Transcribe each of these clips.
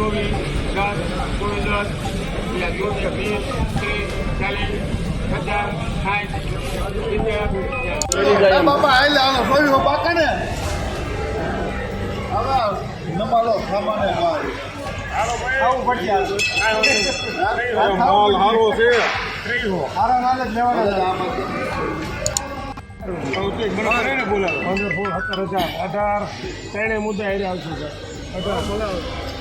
ચોવીસ દસ ચોવીસ દસ બીજા ચોવીસ વીસ ત્રીસ ચાલીસ પચાસ સાઠ સિત્તેર બાપા પાકા ને? હવે નમાલો સામાને આવું પડશે માલ હારો છે. હારા નાલ જ લેવાનો આમાં પંદર સત્તર હજાર અઢાર. ત્રણે મુદ્દા હારે આવશે સર અઢાર બોલાવો.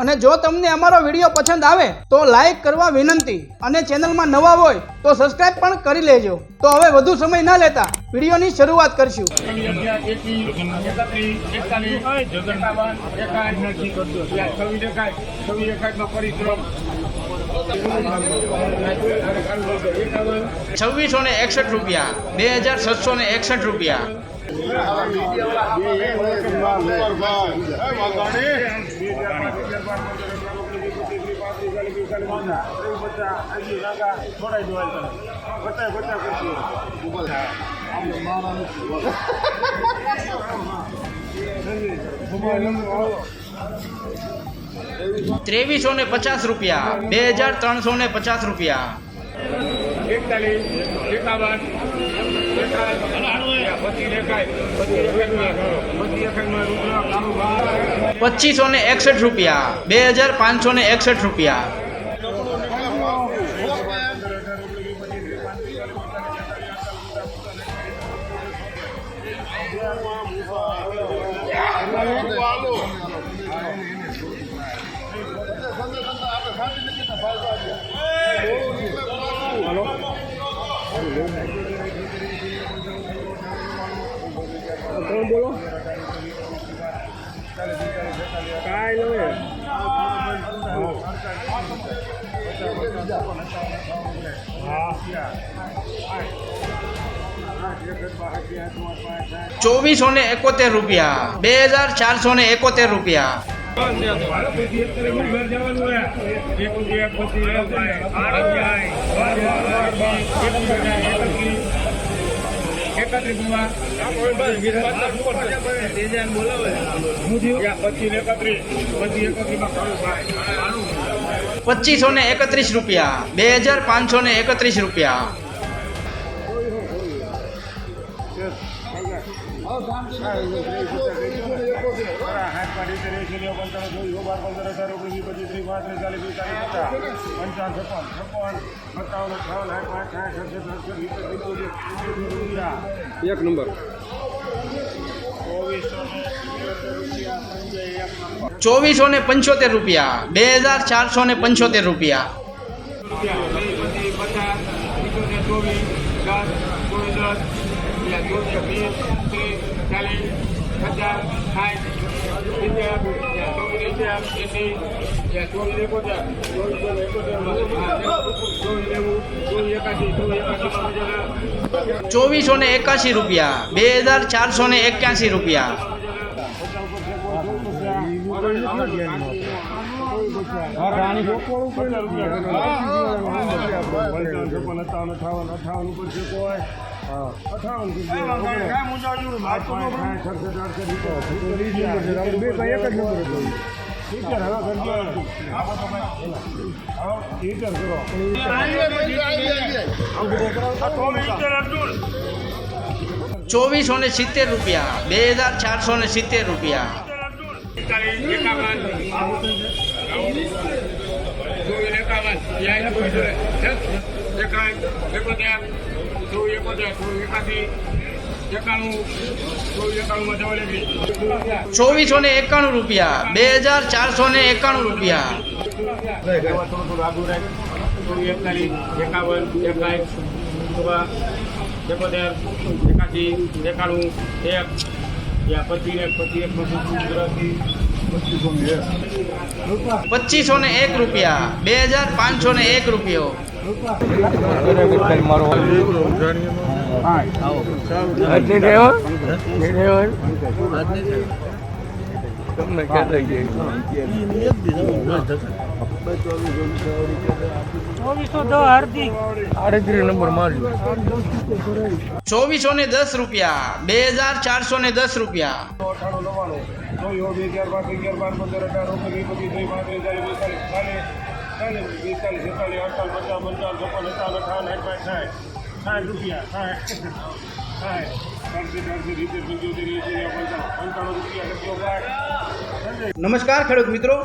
અને જો તમને અમારો વીડિયો પસંદ આવે તો લાઈક કરવા વિનંતી. અને ચેનલમાં નવા હોય તો સબસ્ક્રાઇબ પણ કરી લેજો. તો હવે વધુ સમય ન લેતા વિડીયોની શરૂઆત કરશું. છવ્વીસો ને એકસઠ રૂપિયા બે હજાર છસો ને એકસઠ રૂપિયા. ત્રેવીસો ને પચાસ રૂપિયા બે હજાર ત્રણસો ને પચાસ રૂપિયા. એકતાલીસ એકાવન પચીસ ને એકસઠ રૂપિયા બે હજાર પાંચસો ને એકસઠ રૂપિયા ચોવીસો ને એકોતેર રૂપિયા. બે હજાર ચારસો ને એકોતેર રૂપિયા. પચીસો ને એકત્રીસ રૂપિયા. બે હજાર પાંચસો ને એકત્રીસ રૂપિયા. એક નંબર. ચોવીસો ને પંચોતેર રૂપિયા બે હજાર ચારસો ને પંચોતેર રૂપિયા ચોવીસો ને એકાસી રૂપિયા બે હજાર ચારસો ને એક્યાસી રૂપિયા. ચોવીસો ને સિત્તેર રૂપિયા બે હજાર ચારસો ને સિત્તેર રૂપિયા. ચોવીસો ને એકાણું રૂપિયા બે હજાર ચારસો ને એકાણું રૂપિયા એકાવન એકાવીસ એકોતેર એકાસી એકાણું એક પછી પચીસ એક પચીસ એક પચીસ એક પચીસો ને એક રૂપિયા. બે હજાર પાંચસો ને એક રૂપિયો. ચોવીસો ને દસ રૂપિયા. બે હજાર ચારસો ને દસ રૂપિયા. ચોવીસ બે હજાર પાંચ અગિયાર બાર પંદર અઢાર ઓગણીસ પચીસ ત્રીસ પાંત્રીસ ચાલીસ બેતાલીસ ચાલીસ ચાલીસ, બેતાલીસ, છેતાલીસ, અડતાલીસ, પચાસ, પંચાવન, છપ્પન, સત્તાવન, અઠાવન, સાઠ સાઠ સાઠ રૂપિયા, સાઠ સાઠ ચારસી ચારસી રીતે પંચોતેર એંસી રૂપિયા કચ્યો બાર નમસ્કાર, ખેડૂત મિત્રો.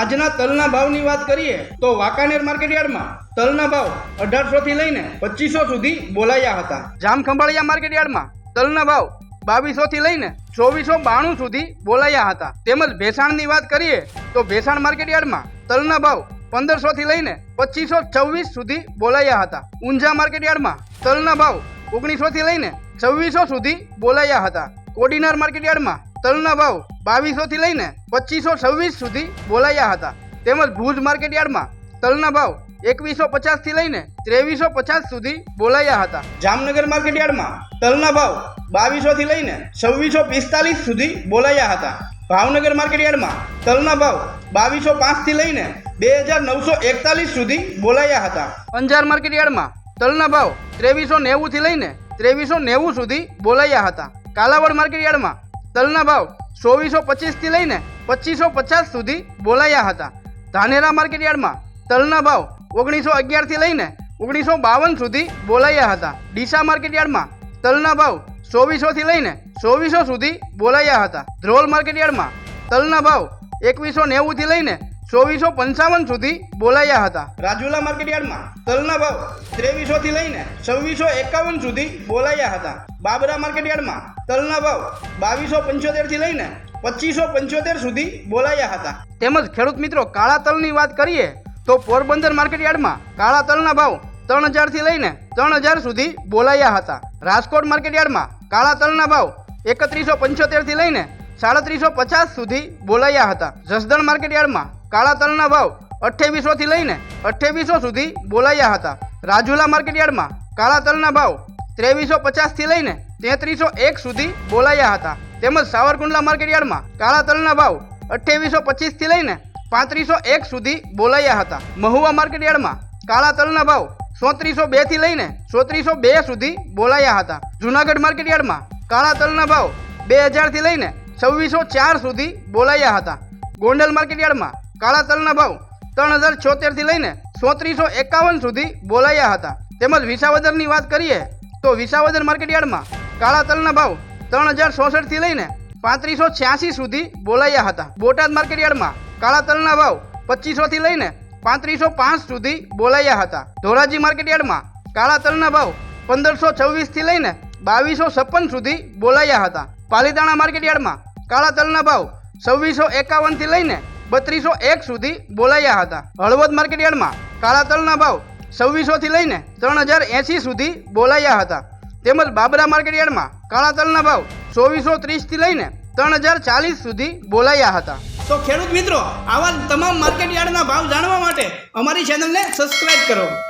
આજના તલના ભાવની વાત કરીએ તો વાંકાનેર માર્કેટ યાર્ડમાં તલના ભાવ અઢારસો થી લઈને પચીસો સુધી બોલાયા હતા. જામખંભાળિયા માર્કેટ યાર્ડમાં તલના ભાવ બાવીસો થી લઈને ચોવીસો બાણું સુધી બોલાયા હતા. તેમજ ભેસાણની વાત કરીએ તો ભેસાણ માર્કેટ યાર્ડમાં તલના ભાવ પંદરસો થી લઈને પચીસો છવ્વીસ સુધી બોલાયા હતા. ઊંઝા માર્કેટ યાર્ડમાં તલના ભાવ ઓગણીસો થી લઈને છવ્વીસો સુધી બોલાયા હતા. કોડીનાર માર્કેટ યાર્ડમાં તલના ભાવ બાવીસો થી લઈને પચીસો છવ્વીસ સુધી બોલાયા હતા. તેમજ ભુજ માર્કેટ યાર્ડમાં તલના ભાવ એકવીસો પચાસથી લઈને ત્રેવીસો પચાસ સુધી બોલાયા હતા. જામનગર માર્કેટ યાર્ડમાં તલના ભાવ બાવીસો થી લઈને છવ્વીસો પિસ્તાલીસ સુધી બોલાયા હતા. ભાવનગર માર્કેટ યાર્ડમાં તલના ભાવ બાવીસો પાંચથી લઈને બે હજાર નવસો એકતાલીસ સુધી બોલાયા હતા. અંજાર માર્કેટ યાર્ડમાં તલના ભાવ ત્રેવીસો નેવું થી લઈને ત્રેવીસો નેવું સુધી બોલાયા હતા. કાલાવડ માર્કેટ યાર્ડમાં તલના ભાવ ચોવીસો પચીસથી લઈને પચીસો પચાસ સુધી બોલાયા હતા. ધાનેરા માર્કેટ યાર્ડમાં તલના ભાવ ઓગણીસો અગિયારથી લઈને ઓગણીસો બાવન સુધી બોલાયા હતા. ડીસા માર્કેટ યાર્ડમાં તલના ભાવ ચોવીસોથી લઈને ચોવીસો સુધી બોલાયા હતા. ધ્રોલ માર્કેટ યાર્ડમાં તલના ભાવ એકવીસો નેવુંથી લઈને ચોવીસો પંચાવન સુધી બોલાયા હતા. રાજુલા માર્કેટ યાર્ડમાં તલના ભાવ ત્રેવીસોથી લઈને છવ્વીસો એકાવન સુધી બોલાયા હતા. બાબરા માર્કેટ યાર્ડમાં તલના ભાવ બાવીસો પંચોતેરથી લઈને પચીસો પંચોતેર સુધી બોલાયા હતા. તેમજ ખેડૂત મિત્રો, કાળા તલની વાત કરીએ તો પોરબંદર માર્કેટ યાર્ડમાં કાળા તલના ભાવ ત્રણ હજારથી લઈને ત્રણ હજાર સુધી બોલાયા હતા. રાજકોટ માર્કેટ યાર્ડમાં કાળા તલના ભાવ એકત્રીસો પંચોતેરથી લઈને સાડત્રીસો પચાસ સુધી બોલાયા હતા. જસદણ માર્કેટ યાર્ડમાં કાળા તલના ભાવ અઠ્ઠાવીસોથી લઈને અઠ્ઠાવીસો સુધી બોલાયા હતા. રાજુલા માર્કેટ યાર્ડમાં કાળા તલના ભાવ ત્રેવીસો પચાસથી લઈને તેત્રીસો એક સુધી બોલાયા હતા. તેમજ સાવરકુંડલા માર્કેટ યાર્ડમાં કાળા તલના ભાવ અઠ્ઠાવીસો પચીસથી લઈને પાંત્રીસો એક સુધી બોલાયા હતા. મહુવા માર્કેટયાર્ડમાં કાળા તલના ભાવ સોત્રીસો બેથી લઈને સોત્રીસો બે સુધી બોલાયા હતા. જુનાગઢ માર્કેટયાર્ડમાં કાળા તલના ભાવ બે હજારથી લઈને છવ્વીસો ચાર સુધી બોલાયા હતા. ગોંડલ માર્કેટયાર્ડમાં કાળા તલના ભાવ ત્રણ હજાર છોતેરથી લઈને સોત્રીસો એકાવન સુધી બોલાયા હતા. તેમજ વિસાવદરની વાત કરીએ તો વિસાવદર માર્કેટયાર્ડમાં કાળા તલના ભાવ ત્રણ હજાર ચોસઠથી લઈને પાંત્રીસો છ્યાસી સુધી બોલાયા હતા. બોટાદ માર્કેટ યાર્ડમાં કાળા તલના ભાવ પચીસોથી લઈને પાંત્રીસો પાંચ સુધી બોલાયા હતા. ધોરાજી માર્કેટ યાર્ડમાં કાળા તલના ભાવ પંદરસો છવ્વીસથી લઈને બાવીસો છપ્પન સુધી બોલાયા હતા. પાલીતાણા માર્કેટ યાર્ડમાં કાળા તલના ભાવ છવ્વીસો એકાવનથી લઈને બત્રીસો એક સુધી બોલાયા હતા. હળવદ માર્કેટ યાર્ડમાં કાળા તલના ભાવ છવ્વીસોથી લઈને ત્રણ હજાર એંસી સુધી બોલાયા હતા. તેમજ બાબરા માર્કેટ યાર્ડમાં કાળા તલના ભાવ ચોવીસો ત્રીસથી લઈને ત્રણ હજાર ચાલીસ સુધી બોલાયા હતા. તો ખેડૂત મિત્રો આવા તમામ માર્કેટ યાર્ડના ભાવ જાણવા માટે અમારી ચેનલને સબસ્ક્રાઇબ કરો.